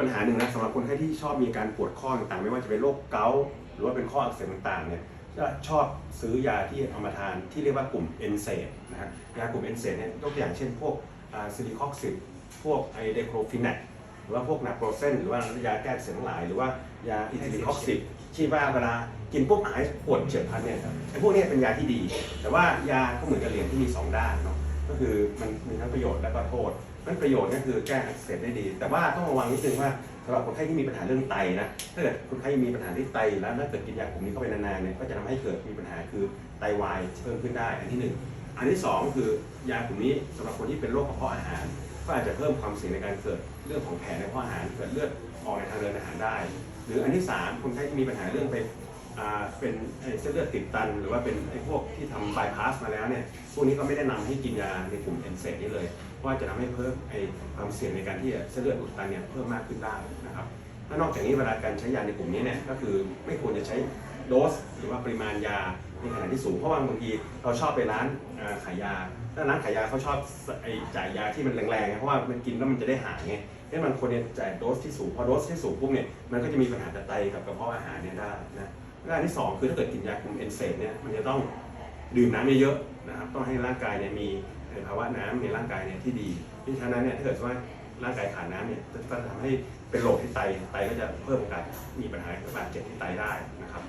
ปัญหาหนึ่งนะสำหรับคนไข้ที่ชอบมีการปวดข้อต่างๆ ไม่ว่าจะเป็นโรคเกาต์หรือว่าเป็นข้ออักเสบต่างๆเนี่ยจะชอบซื้อยาที่เอามาทานที่เรียกว่ากลุ่มเอนเซดนะฮะยากลุ่มเอนเซดเนี่ยยกตัวอย่างเช่นพวกซิลิคอกซิดพวกไอเดโครฟินักหรือว่าพวกนาโปรเซนหรือว่ายาแก้เสบทั้งหลาย หรือว่ายาอิทิลิคอกซิดที่ว่าเวลากินปุ๊บหายปวดเฉียบพลันเนี่ยไอพวกนี้เป็นยาที่ดี แต่ว่ายาก็เหมือนกับเหรียญที่มีสองด้านเนาะ ก็คือมันมีทั้งประโยชน์และก็โทษนั้นประโยชน์ก็คือแก้อักเสบได้ดี แต่ว่าต้องระวังนิดนึงว่าสำหรับคนไข้ที่มีปัญหาเรื่องไตนะถ้าเกิดคนไข้มีปัญหาที่ไตแล้วถ้าเกิดกินยากลุ่มนี้เข้าไปนานๆเนี่ยก็จะทำให้เกิดมีปัญหาคือไตวายเพิ่มขึ้นได้อันที่หนึ่งอันที่สองคือยากลุ่มนี้สำหรับคนที่เป็นโรคกระเพาะอาหาร ก็อาจจะเพิ่มความเสี่ยงในการเกิดเรื่องของแผลในกระเพาะอาหารเกิดเลือดออกในทางเดินอาหารได้ หรืออันที่สามคนไข้ที่มีปัญหาเรื่องไป เป็นเส้นเลือดติดตัน หรือว่าเป็นไอ้พวกที่ทำบายพาสมาแล้วเนี่ยพวกนี้ก็ไม่แนะนำให้กินยาในกลุ่มเอนเซดนี้เลย เพราะว่าจะทำให้เพิ่มไอ้ความเสี่ยงในการที่เส้นเลือดอุดตันเนี่ยเพิ่มมากขึ้นได้นะครับและนอกจากนี้เวลาการใช้ยาในกลุ่มนี้เนี่ยก็คือไม่ควรจะใช้โดสหรือว่าปริมาณยาในขนาดที่สูงเพราะว่าบางทีเราชอบไปร้านขายยาถ้าร้านขายยาเขาชอบไอ้จ่ายยาที่มันแรงๆไงเพราะว่ามันกินแล้วมันจะได้หายไงให้มันควรจะจ่ายโดสที่สูงพอโดสที่สูงปุ๊บเนี่ยมันก็จะมีปัญหากับไตกับกระเพาะอาหารเนี่ยได้นะ และอันที่สองคือถ้าเกิดกินยากลุ่มเอนเซดเนี่ยมันจะต้องดื่มน้ำเยอะๆนะครับต้องให้ร่างกายเนี่ยมีภาวะน้ำในร่างกายเนี่ยที่ดีเพราะฉะนั้นเนี่ยถ้าเกิดว่าร่างกายขาดน้ำเนี่ยก็จะทำให้เป็นโรคที่ไตไตก็จะเพิ่มโอกาสมีปัญหาบาดเจ็บที่ไตได้นะครับ